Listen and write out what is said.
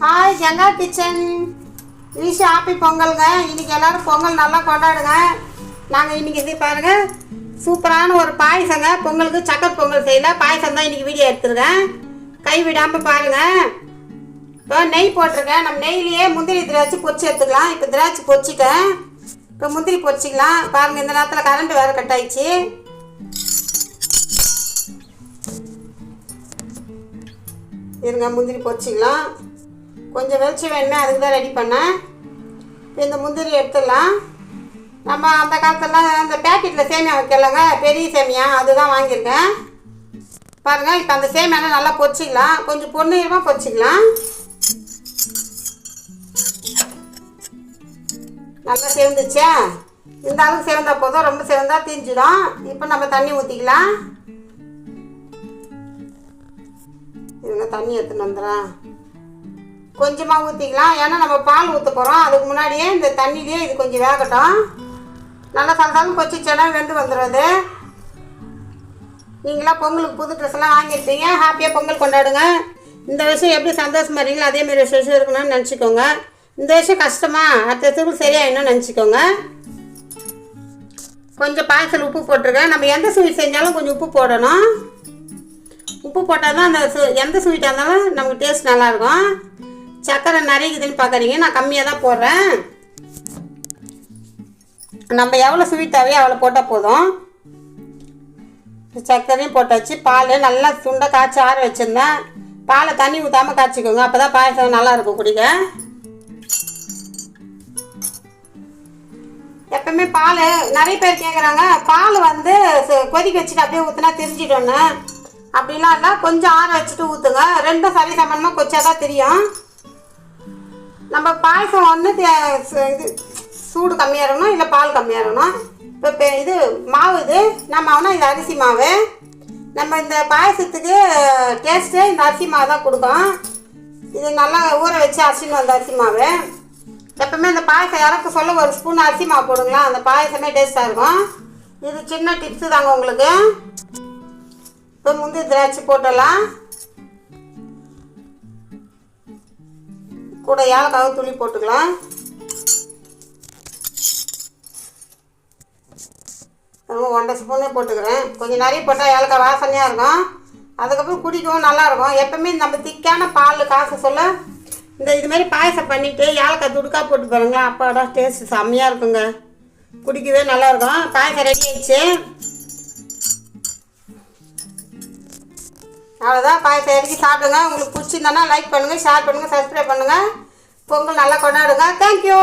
Hi Ganga kitchen Isha happy பொங்கலுங்க. இன்னைக்கு எல்லாரும் பொங்கல் நல்லா கொண்டாடுங்க. நாங்கள் இன்னைக்கு இது பாருங்க? சூப்பரான ஒரு பாயசங்க. பொங்கலுக்கு சக்கரை பொங்கல் செய்யல. பாயசம் தான் இன்னைக்கு வீடியோ எடுத்துருக்கேன் கை விடாமல் பாருங்க. இப்போ நெய் போட்டிருக்கேன் நம்ம நெய்லேயே முந்திரி திராட்சை பொறிச்சு எடுத்துக்கலாம். இப்போ திராட்சை பொறிச்சிட்டேன் இப்போ முந்திரி பொரிச்சிக்கலாம். பாருங்க இந்த நேரத்தில் கரண்ட் வேறு கட் ஆயிடுச்சு. இருங்க முந்திரி பொரிச்சிக்கலாம். கொஞ்சம் வெளிச்சம் வேணுமே அதுக்கு தான் ரெடி பண்ணேன் இப்போ இந்த முந்திரி எடுத்துடலாம். நம்ம அந்த காலத்துலலாம் அந்த பேக்கெட்டில் சேமியா வைக்கலங்க பெரிய சேமியா அதுதான் வாங்கியிருக்கேன். பாருங்கள் இப்போ அந்த சேமியாலாம் நல்லா பொரிச்சிக்கலாம். கொஞ்சம் பொன்னிறமாக பொரிச்சிக்கலாம். நல்லா சேர்ந்துச்சா? இந்த அளவுக்கு சேர்ந்தா போதும் ரொம்ப சேர்ந்தா தீஞ்சிடும். இப்போ நம்ம தண்ணி ஊற்றிக்கலாம் இவங்க தண்ணி எடுத்துன்னு வந்துடுறேன். கொஞ்சமாக ஊற்றிக்கலாம் ஏன்னா நம்ம பால் ஊற்ற போகிறோம் அதுக்கு முன்னாடியே இந்த தண்ணியிலே இது கொஞ்சம் வேகட்டும். நல்லா சலசாலும் கொச்சிச்சேன்னா வெந்து வந்துடுறது. நீங்களாம் பொங்கலுக்கு புது ட்ரெஸ்லாம் வாங்கியிருப்பீங்க ஹாப்பியாக பொங்கல் கொண்டாடுங்க. இந்த வருஷம் எப்படி சந்தோஷமா இருக்கீங்களோ அதேமாதிரி விஷயம் இருக்கணும்னு நினச்சிக்கோங்க. இந்த வருஷம் கஷ்டமா? அடுத்த வருஷத்துக்கு சரியாயிடணும்னு நினச்சிக்கோங்க. கொஞ்சம் பாயசல் உப்பு போட்டிருக்கேன். நம்ம எந்த ஸ்வீட் செஞ்சாலும் கொஞ்சம் உப்பு போடணும். உப்பு போட்டால் தான் அந்த எந்த ஸ்வீட்டாக இருந்தாலும் நமக்கு டேஸ்ட் நல்லாயிருக்கும் சர்க்கரை நிறைய இதுன்னு பார்க்குறீங்க நான் கம்மியாக தான் போடுறேன். நம்ம எவ்வளோ ஸ்வீட் தேவையோ அவ்வளோ போட்டால் போதும். சர்க்கரையும் போட்டாச்சு பால் நல்லா சுண்டை காய்ச்சி ஆற வச்சுருந்தேன். பாலை தண்ணி ஊற்றாமல் காய்ச்சிக்கோங்க அப்போ தான் பாயசம் நல்லா இருக்கும் குடிக்க. எப்பவுமே பால் நிறைய பேர் கேட்குறாங்க பால் வந்து கொதிக்க வச்சுட்டு அப்படியே ஊற்றினா தெரிஞ்சிட்டோன்னு அப்படிலாம் இல்லை கொஞ்சம் ஆற வச்சுட்டு ஊற்றுங்க ரெண்டும் சரி கொச்சா தான் தெரியும். நம்ம பாயசம் ஒன்று இது சூடு கம்மியாக இருக்கணும் இல்லை பால் கம்மியாக இருக்கணும். இப்போ பெ- இது மாவு இது. நம்ம ஆனால் இது அரிசி மாவு. நம்ம இந்த பாயசத்துக்கு டேஸ்ட்டு இந்த அரிசி மாவு தான் கொடுக்கும் இது நல்லா ஊற வச்சு அரிசின்னு வந்த அரிசி மாவு. எப்பவுமே இந்த பாயசம் இறக்க சொல்ல ஒரு ஸ்பூன் அரிசி மாவு போடுங்களா அந்த பாயசமே டேஸ்ட்டாக இருக்கும். இது சின்ன டிப்ஸு தாங்க உங்களுக்கு. இப்போ முந்திரி திராட்சை போட்டுடலாம். கூட ஏலக்காவும் துளி போட்டுக்கலாம். ரொம்ப ஒன்றரை ஸ்பூனே போட்டுக்கிறேன். கொஞ்சம் நிறைய போட்டால் ஏலக்காய் வாசனையாக இருக்கும். அதுக்கப்புறம் குடிக்கவும் நல்லாயிருக்கும் எப்போவுமே நம்ம திக்கான பால் காசு சொல்ல இந்த இது மாதிரி பாயசம் பண்ணிவிட்டு ஏலக்காய் துடுக்கா போட்டு பாருங்களேன். அப்பாடா டேஸ்ட் செம்மையாக இருக்குங்க. குடிக்கவே நல்லாயிருக்கும் பாயசம் ரெடி ஆயிடுச்சு. அவ்வளோதான் பாயசம் இறக்கி சாப்பிடுங்க? உங்களுக்கு பிடிச்சிருந்தானா லைக் பண்ணுங்கள் ஷேர் பண்ணுங்கள் சப்ஸ்கிரைப் பண்ணுங்கள் பொங்கல் நல்லா கொண்டாடுங்க. தேங்க்யூ